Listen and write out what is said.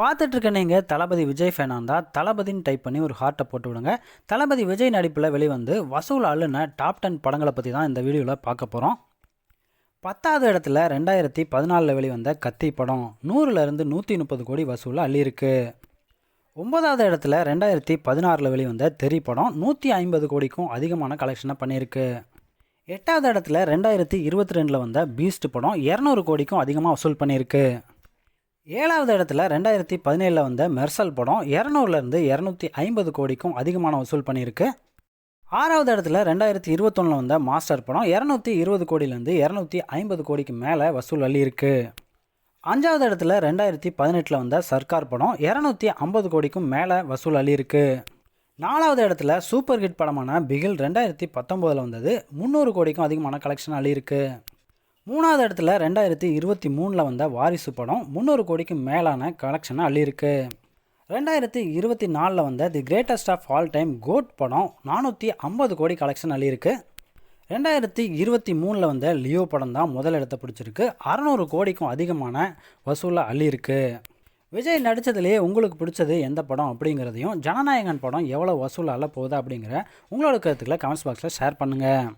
பார்த்துட்ருக்க நீங்கள் தளபதி விஜய் ஃபேனாக இருந்தால் தளபதின்னு டைப் பண்ணி ஒரு ஹார்ட்டை போட்டு விடுங்க. தளபதி விஜய் நடிப்பில் வெளிவந்து வசூல் அள்ளுன டாப் டென் படங்களை பற்றி தான் இந்த வீடியோவில் பார்க்க போகிறோம் பத்தாவது இடத்துல ரெண்டாயிரத்தி பதினாலில் வெளிவந்த கத்தி படம் நூறுலேருந்து நூற்றி முப்பது கோடி வசூல் அள்ளியிருக்கு. ஒன்பதாவது இடத்துல ரெண்டாயிரத்தி பதினாறில் வெளிவந்த தெரி படம் நூற்றி ஐம்பது கோடிக்கும் அதிகமான கலெக்ஷனை பண்ணியிருக்கு. எட்டாவது இடத்துல ரெண்டாயிரத்தி இருபத்தி ரெண்டில் வந்த பீஸ்ட் படம் இரநூறு கோடிக்கும் அதிகமாக வசூல் பண்ணியிருக்கு. ஏழாவது இடத்துல ரெண்டாயிரத்தி பதினேழில் வந்த மெர்சல் படம் இரநூறுலேருந்து இரநூத்தி ஐம்பது கோடிக்கும் அதிகமான வசூல் பண்ணியிருக்கு. ஆறாவது இடத்துல ரெண்டாயிரத்தி இருபத்தொன்னில் வந்த மாஸ்டர் படம் இரநூத்தி இருபது கோடியிலேருந்து இரநூத்தி ஐம்பது கோடிக்கு மேலே வசூல் அள்ளியிருக்கு. அஞ்சாவது இடத்துல ரெண்டாயிரத்தி பதினெட்டில் வந்த சர்க்கார் படம் இரநூத்தி ஐம்பது கோடிக்கும் மேலே வசூல் அள்ளியிருக்கு. நாலாவது இடத்துல சூப்பர் ஹிட் படமான பிகில் ரெண்டாயிரத்தி பத்தொம்போதில் வந்தது முந்நூறு கோடிக்கும் அதிகமான கலெக்ஷன் அள்ளியிருக்கு. மூணாவது இடத்துல ரெண்டாயிரத்தி இருபத்தி மூணில் வந்த வாரிசு படம் முந்நூறு கோடிக்கு மேலான கலெக்ஷனை அள்ளியிருக்கு. ரெண்டாயிரத்தி இருபத்தி நாலில் வந்த the greatest of all time GOAT படம் நானூற்றி ஐம்பது கோடி கலெக்ஷன் அள்ளியிருக்கு. ரெண்டாயிரத்தி இருபத்தி மூணில் வந்த லியோ படம் தான் முதல் இடத்தை பிடிச்சிருக்கு. அறநூறு கோடிக்கும் அதிகமான வசூலை அள்ளியிருக்கு. விஜய் நடித்ததுலேயே உங்களுக்கு பிடிச்சது எந்த படம் அப்படிங்கிறதையும் ஜனநாயகன் படம் எவ்வளோ வசூல் அள்ள போகுது அப்படிங்கிற உங்களோட கருத்துக்களை கமெண்ட்ஸ் பாக்ஸில் ஷேர் பண்ணுங்கள்